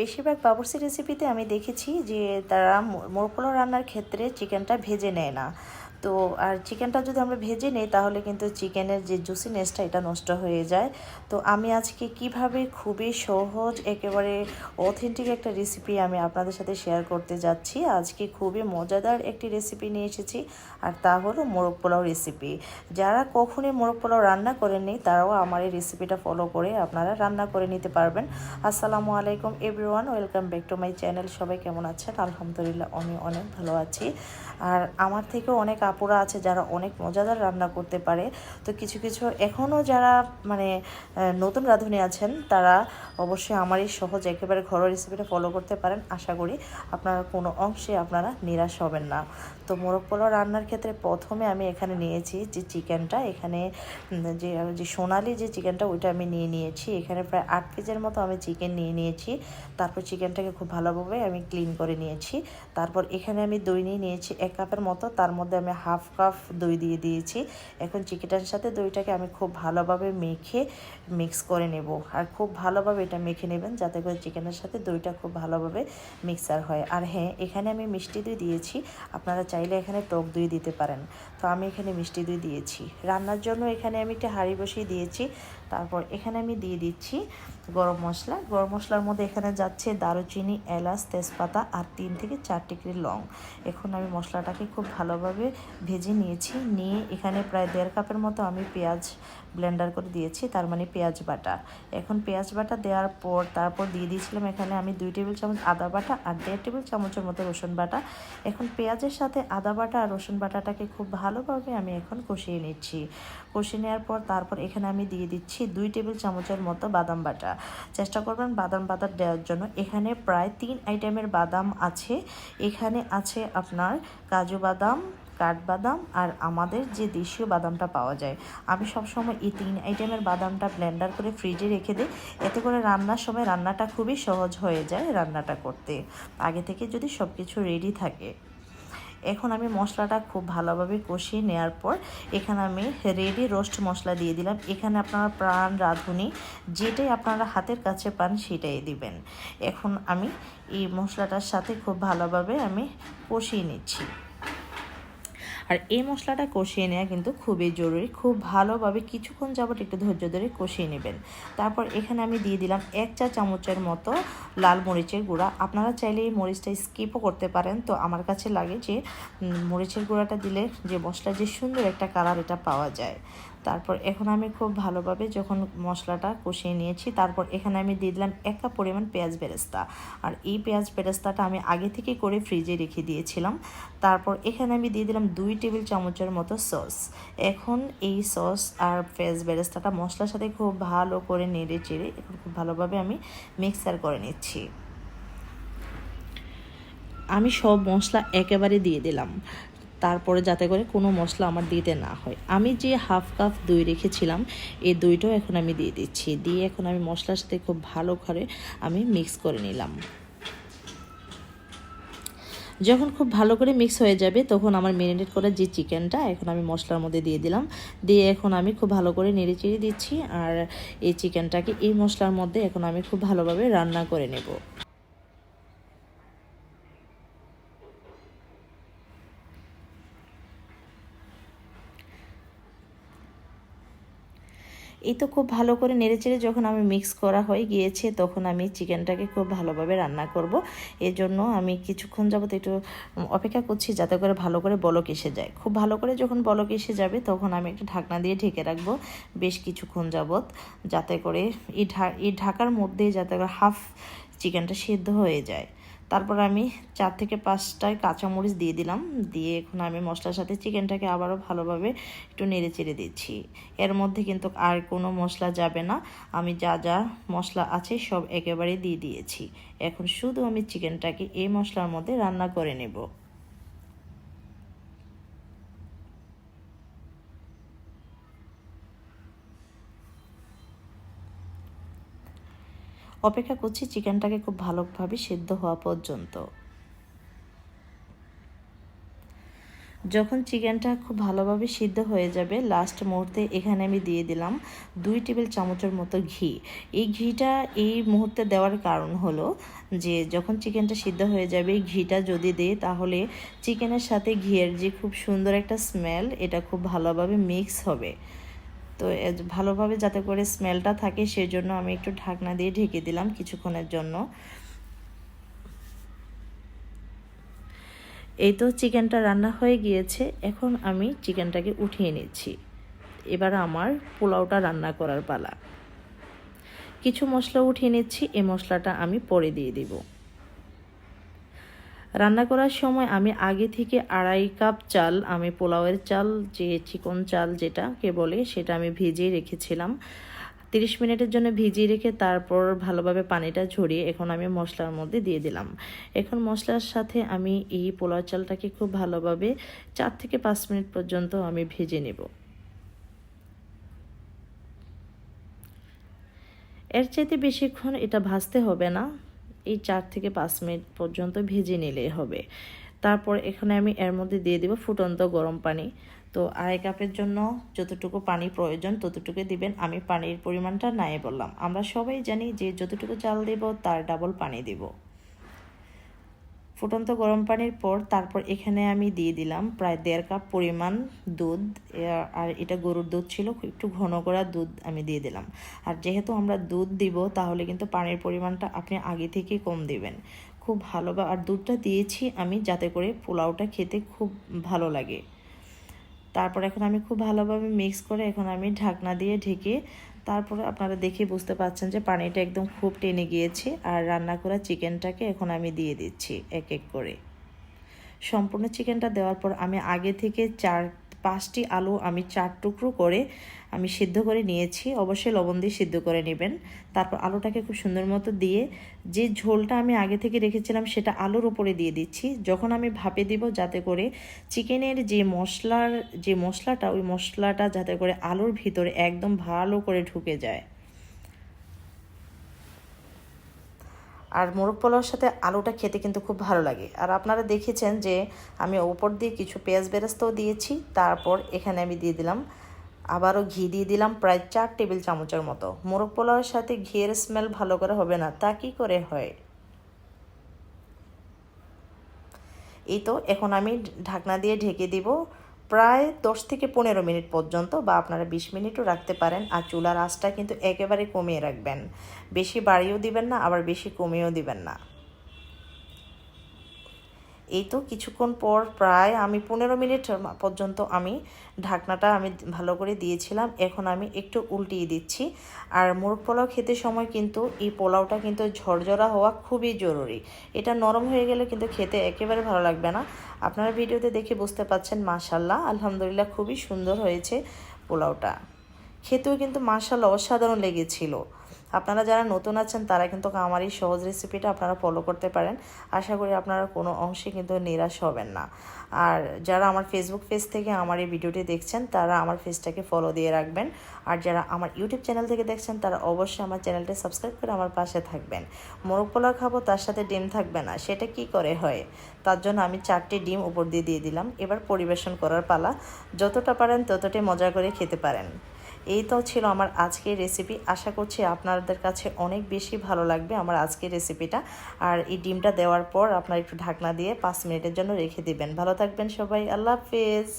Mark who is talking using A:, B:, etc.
A: বেশিরভাগ বাবরসি রেসিপিতে আমি দেখেছি যে তারা মোরগ রান্নার ক্ষেত্রে চিকেনটা ভেজে নেয় না। তো আর চিকেনটা যদি আমরা ভেজে নিই, তাহলে কিন্তু চিকেনের যে জুসিনেসটা এটা নষ্ট হয়ে যায়। তো আমি আজকে কীভাবে খুবই সহজ, একেবারে অথেন্টিক একটা রেসিপি আমি আপনাদের সাথে শেয়ার করতে যাচ্ছি। আজকে খুবই মজাদার একটি রেসিপি নিয়ে এসেছি, আর তা হলো মোরগ পোলাও রেসিপি যারা কখনই মোরগ পোলাও রান্না করেননি তারাও আমার এই রেসিপিটা ফলো করে আপনারা রান্না করে নিতে পারবেন। আসসালামু আলাইকুম everyone welcome back to my channel সবাই কেমন আছেন? আলহামদুলিল্লাহ, আমি অনেক ভালো আছি। আর আমার থেকেও অনেক আপুরা আছে যারা অনেক মজাদার রান্না করতে পারে। তো কিছু কিছু এখনও যারা মানে নতুন রাঁধুনি আছেন, তারা অবশ্যই আমার এই সহজ একেবারে ঘরোয়া রেসিপিটা ফলো করতে পারেন। আশা করি আপনারা কোনো অংশে আপনারা নিরাশ হবেন না। তো মোরগ পোলাও রান্নার ক্ষেত্রে প্রথমে আমি এখানে নিয়েছি যে চিকেনটা। এখানে যে যে সোনালি যে চিকেনটা, ওইটা আমি নিয়ে নিয়েছি। এখানে প্রায় আট পিসের মতো আমি চিকেন নিয়ে নিয়েছি। তারপর চিকেনটাকে খুব ভালোভাবে আমি ক্লিন করে নিয়েছি। তারপর এখানে আমি দই নিয়ে নিয়েছি এক কাপের মতো। তার মধ্যে আমি হাফ কাপ দই দিয়ে দিয়েছি। এখন চিকেনটার সাথে দইটাকে আমি খুব ভালোভাবে মেখে মিক্স করে নেব। আর খুব ভালোভাবে এটা মেখে নেবেন যাতে করে চিকেনের সাথে দইটা খুব ভালোভাবে মিক্সার হয়। আর হ্যাঁ এখানে আমি মিষ্টি দই দিয়েছি। আপনারা চাইলে এখানে টক দই দিতে পারেন। তো আমি এখানে মিষ্টি দই দিয়েছি। রান্নার জন্য এখানে আমি একটা হাঁড়ি বসিয়ে দিয়েছি। তারপর এখানে আমি দিয়ে দিচ্ছি গরম মশলা। গরম মশলার মধ্যে এখানে যাচ্ছে দারুচিনি, এলাচ, তেজপাতা আর তিন থেকে চার টিকরি লং। এখন আমি মশলাটাকে খুব ভালোভাবে ভেজে নিয়েছি। নিয়ে এখানে প্রায় দেড় কাপের মতো আমি পেঁয়াজ ব্লেন্ডার করে দিয়েছি, তার মানে পেঁয়াজ বাটা। এখন পেঁয়াজ বাটা দেওয়ার পর তারপর দিয়ে দিয়েছিলাম এখানে আমি দুই টেবিল চামচ আদা বাটা আর দেড় টেবিল চামচের মতো রসুন বাটা। এখন পেঁয়াজের সাথে আদা বাটা আর রসুন বাটাটাকে খুব ভালোভাবে আমি এখন কষিয়ে নিচ্ছি। কষিয়ে নেওয়ার পর তারপর এখানে আমি দিয়ে দিচ্ছি দুই টেবিল চামচের মতো বাদাম বাটা। চেষ্টা করবেন বাদাম বাটা দেওয়ার জন্য। এখানে প্রায় তিন আইটেমের বাদাম আছে। এখানে আছে আপনার কাজু বাদাম কাঠবাদাম আর আমাদের যে দেশীয় বাদামটা পাওয়া যায়। আমি সবসময় এই তিন আইটেমের বাদামটা ব্লেন্ডার করে ফ্রিজে রেখে দিই। এতে করে রান্নার সময় রান্নাটা খুবই সহজ হয়ে যায় রান্নাটা করতে। আগে থেকে যদি সব কিছু রেডি থাকে। এখন আমি মশলাটা খুব ভালোভাবে কষিয়ে নেওয়ার পর এখানে আমি রেডি রোস্ট মশলা দিয়ে দিলাম। এখানে আপনারা প্রাণ রাঁধুনি, যেটাই আপনারা হাতের কাছে পান সেটাই দিবেন। এখন আমি এই মশলাটার সাথে খুব ভালোভাবে আমি কষিয়ে নিচ্ছি। আর এই মশলাটা কষিয়ে নেওয়া কিন্তু খুবই জরুরি। খুব ভালোভাবে কিছুক্ষণ যাবত একটু ধৈর্য ধরে কষিয়ে নেবেন। তারপর এখানে আমি দিয়ে দিলাম এক চা চামচের মতো লাল মরিচের গুঁড়া। আপনারা চাইলে এই মরিচটা স্কিপও করতে পারেন। তো আমার কাছে লাগে যে মরিচের গুঁড়াটা দিলে যে মশলা যে সুন্দর একটা কালার এটা পাওয়া যায়। তারপর এখন আমি খুব ভালোভাবে যখন মশলাটা কষিয়ে নিয়েছি, তারপর এখানে আমি দিয়ে দিলাম এক কাপ পরিমাণ পেঁয়াজ বেরেস্তা। আর এই পেঁয়াজ বেরেস্তাটা আমি আগে থেকে করে ফ্রিজে রেখে দিয়েছিলাম। তারপর এখানে আমি দিয়ে দিলাম দুই টেবিল চামচের মতো সস। এখন এই সস আর পেঁয়াজ বেরেস্তাটা মশলার সাথে খুব ভালো করে নেড়ে চেড়ে এখন খুব ভালোভাবে আমি মিক্সার করে নিচ্ছি। আমি সব মশলা একেবারে দিয়ে দিলাম। তারপরে যাতে করে কোনো মশলা আমার দিতে না হয়। আমি যে হাফ কাপ দই রেখেছিলাম, এই দইটাও এখন আমি দিয়ে দিচ্ছি। দিয়ে এখন আমি মশলার সাথে খুব ভালো করে আমি মিক্স করে নিলাম। যখন খুব ভালো করে মিক্স হয়ে যাবে, তখন আমার মেরিনেট করা যে চিকেনটা, এখন আমি মশলার মধ্যে দিয়ে দিলাম। দিয়ে এখন আমি খুব ভালো করে নেড়ে চেড়ে দিচ্ছি, আর এই চিকেনটাকে এই মশলার মধ্যে এখন আমি খুব ভালোভাবে রান্না করে নেব। এই তো খুব ভালো করে নেড়েচেড়ে যখন আমি মিক্স করা হয়ে গিয়েছে, তখন আমি চিকেনটাকে খুব ভালোভাবে রান্না করব। এর জন্য আমি কিছুক্ষণ যাবত একটু অপেক্ষা করছি যাতে করে ভালো করে বলক এসে যায়। খুব ভালো করে যখন বলক এসে যাবে, তখন আমি একটা ঢাকনা দিয়ে ঢেকে রাখব বেশ কিছুক্ষণ যাবত, যাতে করে এই ঢা, এই ঢাকার মধ্যে যাতে করে হাফ চিকেনটা সিদ্ধ হয়ে যায়। তারপর আমি চার থেকে পাঁচটায় কাঁচামরিচ দিয়ে দিলাম। দিয়ে এখন আমি মশলার সাথে চিকেনটাকে আবারও ভালোভাবে একটু নেড়ে চেড়ে দিচ্ছি। এর মধ্যে কিন্তু আর কোনো মশলা যাবে না। আমি যা যা মশলা আছে সব একেবারে দিয়ে দিয়েছি। এখন শুধু আমি চিকেনটাকে এই মশলার মধ্যে রান্না করে নেব। অপেক্ষা করছি চিকেনটাকে খুব ভালোভাবে সেদ্ধ হওয়া পর্যন্ত। যখন চিকেনটা খুব ভালোভাবে সিদ্ধ হয়ে যাবে লাস্ট মুহূর্তে এখানে আমি দিয়ে দিলাম দুই টেবিল চামচের মতো ঘি। এই ঘিটা এই মুহূর্তে দেওয়ার কারণ হলো যে, যখন চিকেনটা সিদ্ধ হয়ে যাবে ঘিটা যদি দিই তাহলে চিকেনের সাথে ঘিয়ের যে খুব সুন্দর একটা স্মেল এটা খুব ভালোভাবে মিক্স হবে। তো ভালোভাবে যাতে করে স্মেলটা থাকে সেজন্য আমি একটু ঢাকনা দিয়ে ঢেকে দিলাম কিছুক্ষণের জন্য। এই তো চিকেনটা রান্না হয়ে গিয়েছে, এখন আমি চিকেনটাকে উঠিয়ে নিচ্ছি। এবার আমার পোলাওটা রান্না করার পালা। কিছু মশলা উঠিয়ে নিচ্ছি এই মশলাটা আমি পরে দিয়ে দিব। রান্না করার সময় আমি আগে থেকে আড়াই কাপ চাল, আমি পোলাওয়ের চাল, যে চিকন চাল যেটাকে বলে সেটা আমি ভিজিয়ে রেখেছিলাম। তিরিশ মিনিটের জন্য ভিজিয়ে রেখে তারপর ভালোভাবে পানিটা ঝরিয়ে এখন আমি মশলার মধ্যে দিয়ে দিলাম। এখন মশলার সাথে আমি এই পোলাও চালটাকে খুব ভালোভাবে চার থেকে পাঁচ মিনিট পর্যন্ত আমি ভেজে নেব। এর চাইতে বেশিক্ষণ এটা ভাজতে হবে না। এই চার থেকে পাঁচ মিনিট পর্যন্ত ভেজে নিলেই হবে। তারপর এখানে আমি এর মধ্যে দিয়ে দেবো ফুটন্ত গরম পানি। তো আড়াই কাপের জন্য যতটুকু পানি প্রয়োজন ততটুকু দিবেন। আমি পানির পরিমাণটা নাই বললাম। আমরা সবাই জানি যে যতটুকু চাল দেব, তার ডাবল পানি দেব। ফুটন্ত গরম পানির পর তারপর এখানে আমি দিয়ে দিলাম প্রায় দেড় কাপ পরিমাণ দুধ। আর এটা গরুর দুধ ছিল একটু ঘন করা দুধ আমি দিয়ে দিলাম। আর যেহেতু আমরা দুধ দিব, তাহলে কিন্তু পানির পরিমাণটা আপনি আগে থেকে কম দিবেন। খুব ভালো আর দুধটা দিয়েছি আমি যাতে করে পোলাওটা খেতে খুব ভালো লাগে। তারপর এখন আমি খুব ভালোভাবে মিক্স করে এখন আমি ঢাকনা দিয়ে ঢেকে তারপরে আপনারা দেখে বুঝতে পারছেন যে পানিটা একদম খুব টেনে গিয়েছে আর রান্না করা চিকেনটাকে এখন আমি দিয়ে দিচ্ছি এক এক করে। সম্পূর্ণ চিকেনটা দেওয়ার পর আমি আগে থেকে চার পাঁচটি আলু আমি চার টুকরো করে আমি সিদ্ধ করে নিয়েছি। অবশ্যই লবণ দিয়ে সিদ্ধ করে নেবেন। তারপর আলুটাকে খুব সুন্দর মতো দিয়ে যে ঝোলটা আমি আগে থেকে রেখেছিলাম সেটা আলুর ওপরে দিয়ে দিচ্ছি। যখন আমি ভাপে দিব যাতে করে চিকেনের যে মশলার, যে মশলাটা, ওই মশলাটা যাতে করে আলুর ভিতরে একদম ভালো করে ঢুকে যায়। আর মোরগ পোলাওর সাথে আলুটা খেতে কিন্তু খুব ভালো লাগে। আর আপনারা দেখেছেন যে আমি ওপর দিয়ে কিছু পেঁয়াজ বেরেস্তাও দিয়েছি, তারপর এখানে আমি দিয়ে দিলাম, আবারও ঘি দিয়ে দিলাম প্রায় চার টেবিল চামচের মতো। মোরগ পোলাওয়ের সাথে ঘিয়ের স্মেল ভালো করে হবে না, তা কি করে হয়? এই তো, এখন আমি ঢাকনা দিয়ে ঢেকে দিব। প্রায় দশ থেকে পনেরো মিনিট পর্যন্ত বা আপনারা বিশ মিনিটও রাখতে পারেন আর চুলার আঁচটা কিন্তু একেবারে কমিয়ে রাখবেন। বেশি বাড়িয়েও দিবেন না, আবার বেশি কমিয়েও দিবেন না। এই তো কিছুক্ষণ পর প্রায় আমি পনেরো মিনিট পর্যন্ত আমি ঢাকনাটা আমি ভালো করে দিয়েছিলাম। এখন আমি একটু উল্টিয়ে দিচ্ছি। আর মোরগ পোলাও খেতে সময় কিন্তু এই পোলাওটা কিন্তু ঝরঝরা হওয়া খুবই জরুরি। এটা নরম হয়ে গেলে কিন্তু খেতে একেবারে ভালো লাগবে না। আপনারা ভিডিওতে দেখে বুঝতে পাচ্ছেন মাশাল্লাহ আলহামদুলিল্লাহ খুবই সুন্দর হয়েছে পোলাওটা। খেতেও কিন্তু মাশাল্লাহ অসাধারণ লেগেছিল। আপনারা যারা নতুন আছেন, তারা কিন্তু আমার এই সহজ রেসিপিটা আপনারা ফলো করতে পারেন। আশা করি আপনারা কোনো অংশে কিন্তু নিরাশ হবেন না। আর যারা আমার ফেসবুক পেজ থেকে আমার এই ভিডিওটি দেখছেন, তারা আমার পেজটাকে ফলো দিয়ে রাখবেন। আর যারা আমার ইউটিউব চ্যানেল থেকে দেখছেন, তারা অবশ্যই আমার চ্যানেলটি সাবস্ক্রাইব করে আমার পাশে থাকবেন। মোরগ পোলাও খাব, তার সাথে ডিম থাকবে না, সেটা কি করে হয়? তার জন্য আমি চারটি ডিম উপর দিয়ে দিয়ে দিলাম। এবার পরিবেশন করার পালা। যতটা পারেন ততটাই মজা করে খেতে পারেন। এই তো ছিল আমার আজকের রেসিপি আশা করছি আপনাদের কাছে অনেক বেশি ভালো লাগবে আমার আজকের রেসিপিটা আর এই ডিমটা দেওয়ার পর আপনার একটু ঢাকনা দিয়ে পাঁচ মিনিটের জন্য রেখে দিবেন। ভালো থাকবেন সবাই। আল্লাহ হাফেজ।